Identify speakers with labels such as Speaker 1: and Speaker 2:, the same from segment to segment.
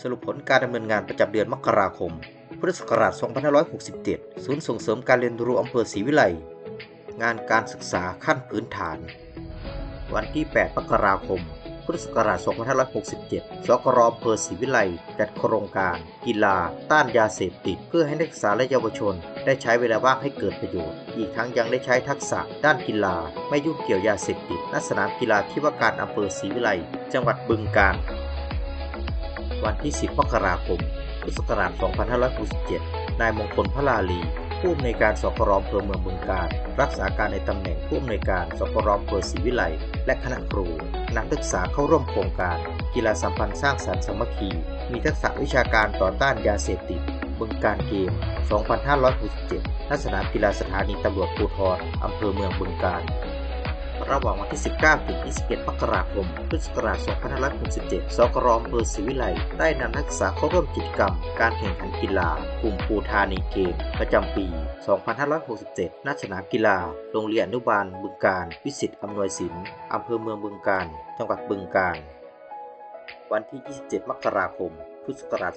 Speaker 1: สรุปผลการดำเนินงานประจำเดือนมกราคม พุทธศักราช 2567 ศูนย์ส่งเสริมการเรียนรู้อำเภอศรีวิไล งานการศึกษาขั้นพื้นฐาน วันที่ 8 มกราคม พุทธศักราช 2567 สกรอำเภอศรีวิไลจัดโครงการ กีฬา ต้านยาเสพติด เพื่อให้นักศึกษาและเยาวชน ได้ใช้เวลาว่างให้เกิดประโยชน์ อีกทั้งยังได้ใช้ทักษะด้านกีฬา ไม่ยุ่งเกี่ยวยาเสพติดณสนามกีฬาที่ว่าการอำเภอศรีวิไล จังหวัดบึงกาฬ วันที่ 10 มกราคม พุทธศักราช 2567 นายมงคลพระลาลี ผู้อำนวยการสกรอำเภอเมืองบึงกาฬรักษาการในตำแหน่งผู้อำนวยการสกรอำเภอศรีวิไลและคณะครู นักศึกษาเข้าร่วมโครงการ กีฬาสัมพันธ์สร้างสรรค์สมัคคี มีทักษะวิชาการต่อต้านยาเสพติดบึงการเกม 2567ณสนามกีฬาสถานีตำรวจภูธรอำเภอเมืองบึงกาฬ ระหว่างวันที่ 19 ถึง 21 มกราคม พุทธศักราช 2567 สกรอำเภอศรีวิไลได้นำนักศึกษาเข้าร่วมกิจกรรม การแข่งขันกีฬา กลุ่มภูธานีเกม ประจำปี 2567 ณ สนามกีฬา โรงเรียนอนุบาลบึงการ วิสิตอำนวยสินอำเภอเมืองบึงการ จังหวัดบึงการ วันที่ 27 มกราคมพุทธศักราช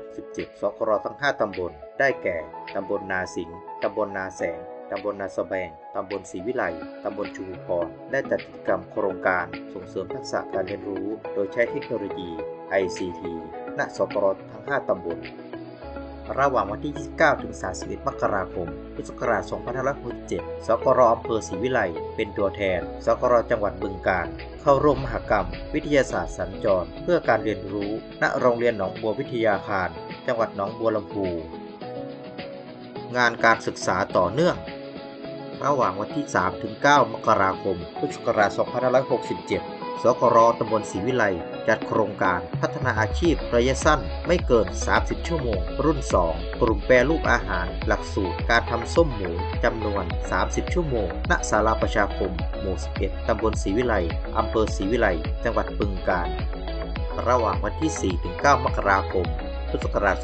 Speaker 1: 2567 สกรทั้ง 5 ตำบล ได้แก่ ตำบลนาสิงห์ ตำบลนาแสง ตำบลนาสแบง ตำบลศรีวิไล ตำบลชุมพร ได้จัดกิจกรรมโครงการส่งเสริมทักษะการเรียนรู้ โดยใช้เทคโนโลยี ICT ณสกรทั้ง 5 ตำบล ระหว่างวันที่ 29 ถึง 31 มกราคม พุทธศักราช 2567 สกรอำเภอศรีวิไล เป็นตัวแทน สกรจังหวัดบึงกาฬ เข้าร่วมมหกรรม วิทยาศาสตร์สัญจร เพื่อการเรียนรู้ ณ โรงเรียนหนองบัววิทยาคาร จังหวัดหนองบัวลำพูงานการศึกษาต่อเนื่อง ระหว่างวันที่ 3 ถึง 9 มกราคม พุทธศักราช 2567 สกรตำบลศรีวิไล จัดโครงการพัฒนาอาชีพระยะสั้นไม่เกิน 30 ชั่วโมง รุ่น 2 กลุ่มแปรรูปอาหาร หลักสูตรการทำส้มหมูจำนวน 30 ชั่วโมง ณ ศาลาประชาคม หมู่ 11 ตำบลศรีวิไลอำเภอศรีวิไล จังหวัดบึงกาฬ ระหว่างวันที่ 4 ถึง 9 มกราคมพุทธศักราช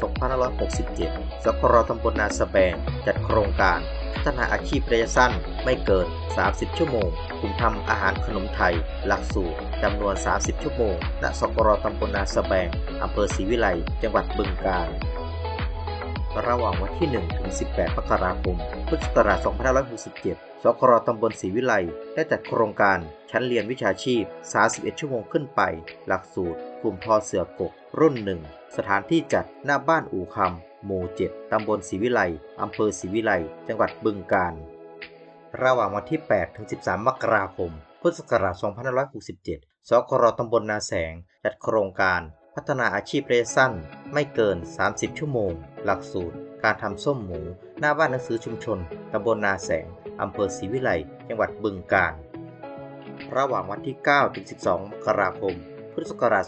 Speaker 1: 2567 สกรตำบลนาสแบง จัดโครงการ พัฒนาอาชีพระยะสั้นไม่เกิน 30 ชั่วโมงกลุ่มทำอาหารขนมไทย หลักสูตรจำนวน 30 ชั่วโมง ณ สกรตำบลนาสะแบงอำเภอศรีวิไล จังหวัดบึงกาฬ ระหว่างวันที่ 1 ถึง 18 มกราคม พุทธศักราช 2567 สกรตำบลศรีวิไล ได้จัดโครงการชั้นเรียนวิชาชีพ 31 ชั่วโมงขึ้นไป หลักสูตร กลุ่มทอเสือกก รุ่น 1 สถานที่จัดหน้าบ้านอู่คำ หมู่ 7 ตำบลศรีวิไลอำเภอศรีวิไล จังหวัดบึงกาฬ ระหว่างวันที่ 8 ถึง 13 มกราคม พุทธศักราช 2567 สกรตำบลนาแสง จัดโครงการพัฒนาอาชีพระยะสั้น ไม่เกิน 30 ชั่วโมง หลักสูตร การทำส้มหมู หน้าบ้านหนังสือชุมชน ตำบลนาแสง อำเภอศรีวิไล จังหวัดบึงกาฬ ระหว่างวันที่ 9 ถึง 12 มกราคม พุทธศักราช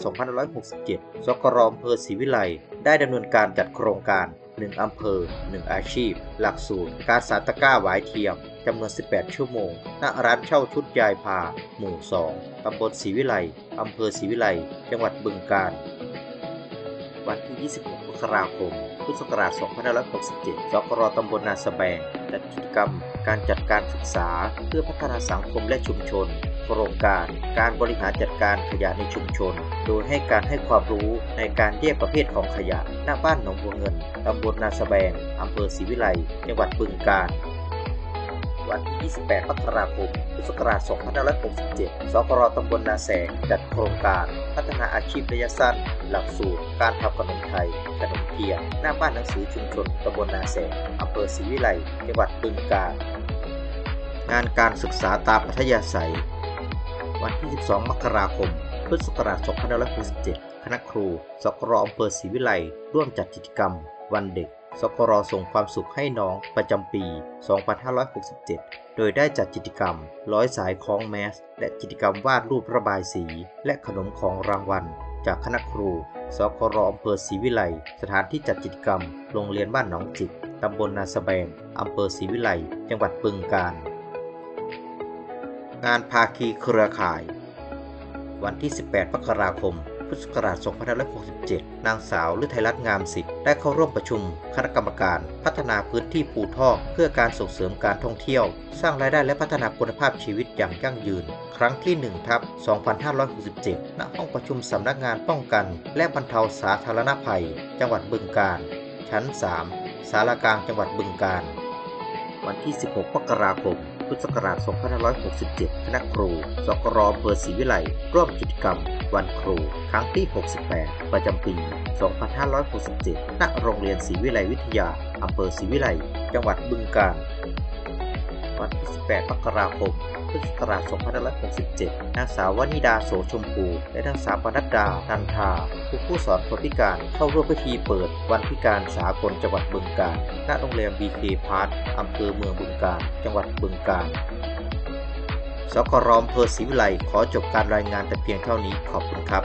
Speaker 1: 2567 สกรอำเภอศรีวิไลได้ดำเนินการจัดโครงการ 1 อำเภอ 1 อาชีพ หลักสูตร การสาตะก้าหวายเทียมจำนวน 18 ชั่วโมง ณ ร้านเช่าชุดยายพา หมู่ 2 ตำบลศรีวิไลอำเภอศรีวิไล จังหวัดบึงกาฬ วันที่ 26 มกราคม พุทธศักราช 2567 สกรตำบลนาสแบง จัดกิจกรรม การจัดการศึกษา เพื่อพัฒนาสังคมและชุมชน โครงการ การบริหารจัดการขยะในชุมชน โดยให้การให้ความรู้ในการแยกประเภทของขยะ หน้าบ้านหนองบัวเงิน ตำบลนาสแบง อำเภอศรีวิไล จังหวัดบึงกาฬ วันที่ 28 มกราคม พุทธศักราช 2567 สกรตำบลนาแสง จัดโครงการพัฒนาอาชีพระยะสั้น หลักสูตร การทำขนมไทย ขนมเทียนหน้าบ้านหนังสือชุมชนตำบลนาแสงอำเภอศรีวิไลจังหวัดบึงกาฬ งานการศึกษาตามอัธยาศัย วันที่ 12 มกราคม พุทธศักราช 2567 คณะครู สกรอำเภอศรีวิไลร่วมจัดกิจกรรม วันเด็ก สกรส่งความสุขให้น้องประจำปี 2567 โดยได้จัดกิจกรรม ร้อยสายคล้องแมส และกิจกรรมวาดรูประบายสี และขนมของรางวัล จากคณะครู สกรอำเภอศรีวิไล สถานที่จัดกิจกรรม โรงเรียนบ้านหนองจิก ตำบลนาสแบงอำเภอศรีวิไล จังหวัดบึงกาฬ งานภาคีเครือข่าย วันที่ 18 มกราคม พุทธศักราช 2567 นางสาวฤทัยรัตน์งามสิทธิ์ได้เข้าร่วมประชุมคณะกรรมการ พัฒนาพื้นที่ภูทอกเพื่อการส่งเสริมการท่องเที่ยว สร้างรายได้และพัฒนาคุณภาพชีวิตอย่างยั่งยืน ครั้งที่1ทับ2567 ณ ห้องประชุมสำนักงานป้องกัน และบรรเทาสาธารณภัย จังหวัดบึงกาฬ ชั้น 3 สารากลางจังหวัดบึงกาฬ วันที่ 16มกราคม พุทธศักราช 2567 คณะครู สกรอำเภอศรีวิไลร่วมกิจกรรม วันครู ครั้งที่ 68 ประจำปี 2567 ณ โรงเรียนศรีวิไลวิทยา อำเภอศรีวิไล จังหวัดบึงกาฬ วันที่ 18 มกราคม พุทธศักราช 2567 นางสาววนิดาโสชมพู และนางสาวปนัดดานันทาครูผู้สอนคนพิการเข้าร่วมพิธีเปิดวันพิการสากลจังหวัดบึงกาฬ ณ โรงแรม BK Park อำเภอเมืองบึงกาฬ จังหวัดบึงกาฬสกรอำเภอศรีวิไลขอจบการรายงานแต่เพียงเท่านี้ขอบคุณครับ